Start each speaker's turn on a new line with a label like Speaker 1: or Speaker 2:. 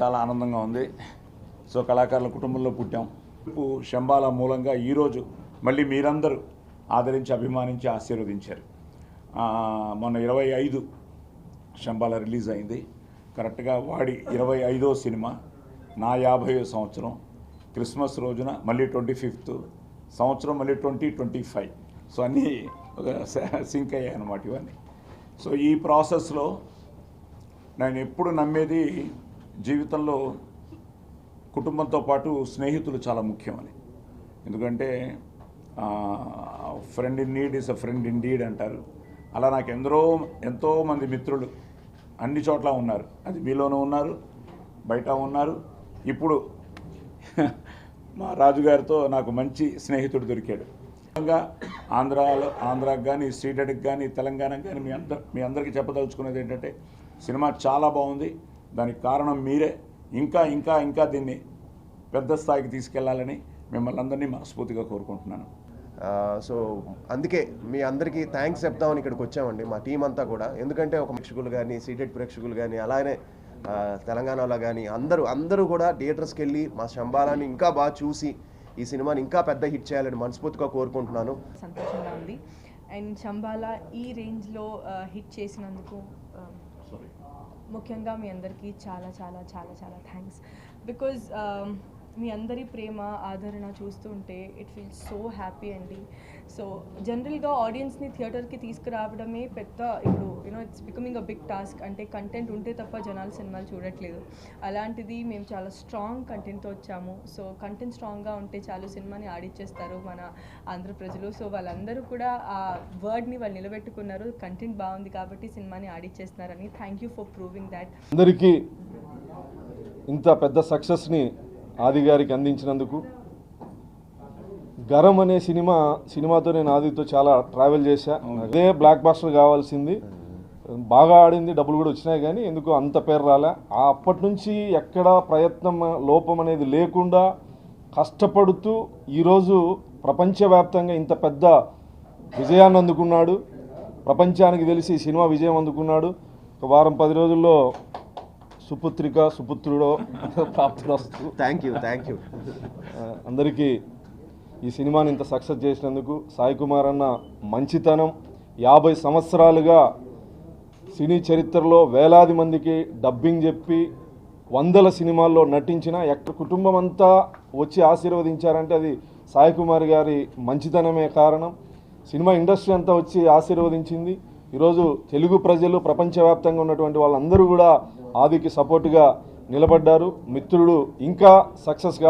Speaker 1: చాలా ఆనందంగా ఉంది. సో కళాకారుల కుటుంబంలో పుట్టాం. ఇప్పుడు శంబాల మూలంగా ఈరోజు మళ్ళీ మీరందరూ ఆదరించి అభిమానించి ఆశీర్వదించారు. మొన్న ఇరవై ఐదు శంబాల రిలీజ్ అయింది. కరెక్ట్గా వాడి ఇరవై ఐదో సినిమా నా యాభైవ సంవత్సరం. క్రిస్మస్ రోజున మళ్ళీ ట్వంటీ ఫిఫ్త్ సంవత్సరం మళ్ళీ ట్వంటీ ట్వంటీ ఫైవ్. సో అన్నీ ఒక సింక్ అయ్యాయి అనమాట ఇవన్నీ. సో ఈ ప్రాసెస్లో నేను ఎప్పుడు నమ్మేది జీవితంలో కుటుంబంతో పాటు స్నేహితులు చాలా ముఖ్యమని. ఎందుకంటే friend in need is a friend in deed అంటారు. అలా నాకు ఎందరో ఎంతోమంది మిత్రులు అన్ని చోట్ల ఉన్నారు. అది మీలోనూ ఉన్నారు బయట ఉన్నారు. ఇప్పుడు మా రాజుగారితో నాకు మంచి స్నేహితుడు దొరికాడు. ఇంకా ఆంధ్రాలో ఆంధ్రాకి కానీ సీటెడ్కి కానీ తెలంగాణకి కానీ మీ అందరు మీ అందరికీ చెప్పదలుచుకున్నది ఏంటంటే సినిమా చాలా బాగుంది. దానికి కారణం మీరే. ఇంకా ఇంకా ఇంకా దీన్ని పెద్ద స్థాయికి తీసుకెళ్ళాలని మిమ్మల్ని అందరినీ మనస్ఫూర్తిగా కోరుకుంటున్నాను.
Speaker 2: సో అందుకే మీ అందరికీ థ్యాంక్స్ చెప్తామని ఇక్కడికి వచ్చామండి మా టీం అంతా కూడా. ఎందుకంటే ఒక ప్రేక్షకులు కానీ సీటెడ్ ప్రేక్షకులు కానీ అలానే తెలంగాణలో కానీ అందరూ అందరూ కూడా థియేటర్స్కి వెళ్ళి మా శంబాలాన్ని ఇంకా బాగా చూసి ఈ సినిమాని ఇంకా పెద్ద హిట్ చేయాలని మనస్ఫూర్తిగా కోరుకుంటున్నాను.
Speaker 3: సంతోషంగా ఉంది. అండ్ శంబాలా ఈ రేంజ్లో హిట్ చేసినందుకు ముఖ్యంగా మీ అందరికీ చాలా చాలా చాలా చాలా థ్యాంక్స్ బికాజ్ మీ అందరి ప్రేమ ఆదరణ చూస్తుంటే ఇట్ ఫీల్ సో హ్యాపీ అండి. సో జనరల్గా ఆడియన్స్ని థియేటర్కి తీసుకురావడమే పెద్ద ఇప్పుడు you know it's becoming a big task అంటే కంటెంట్ ఉంటే తప్ప జనాలు సినిమాలు చూడట్లేదు. అలాంటిది మేము చాలా స్ట్రాంగ్ కంటెంట్తో వచ్చాము. సో కంటెంట్ స్ట్రాంగ్గా ఉంటే చాలు సినిమాని ఆడిచ్చేస్తారు మన ఆంధ్ర ప్రజలు. సో వాళ్ళందరూ కూడా ఆ వర్డ్ని వాళ్ళు నిలబెట్టుకున్నారు. కంటెంట్ బాగుంది కాబట్టి సినిమాని ఆడిచ్చేస్తున్నారని. Thank you for proving that
Speaker 4: అందరికీ ఇంత పెద్ద సక్సెస్ని ఆది గారికి అందించినందుకు గరం అనే సినిమా సినిమాతో నేను ఆదితో చాలా ట్రావెల్ చేశా. అదే బ్లాక్ బాస్టర్ కావాల్సింది. బాగా ఆడింది డబ్బులు కూడా వచ్చినాయి కానీ ఎందుకు అంత పేరు రాలే. ఆ అప్పటి నుంచి ఎక్కడ ప్రయత్నం లోపం అనేది లేకుండా కష్టపడుతూ ఈరోజు ప్రపంచవ్యాప్తంగా ఇంత పెద్ద విజయాన్ని అందుకున్నాడు. ప్రపంచానికి తెలిసి సినిమా విజయం అందుకున్నాడు. ఒక వారం పది రోజుల్లో సుపుత్రిక సుపుత్రుడో ప్రాప్తులొస్తూ
Speaker 2: థ్యాంక్ యూ థ్యాంక్ యూ
Speaker 4: అందరికీ ఈ సినిమాని ఇంత సక్సెస్ చేసినందుకు సాయి కుమార్ అన్న మంచితనం. యాభై సంవత్సరాలుగా సినీ చరిత్రలో వేలాది మందికి డబ్బింగ్ చెప్పి వందల సినిమాల్లో నటించిన ఎక్కడ కుటుంబం అంతా వచ్చి ఆశీర్వదించారంటే అది సాయి కుమార్ గారి మంచితనమే కారణం. సినిమా ఇండస్ట్రీ అంతా వచ్చి ఆశీర్వదించింది. ఈరోజు తెలుగు ప్రజలు ప్రపంచవ్యాప్తంగా ఉన్నటువంటి వాళ్ళందరూ కూడా ఆదికి సపోర్టుగా నిలబడ్డారు. మిత్రుడు ఇంకా సక్సెస్గా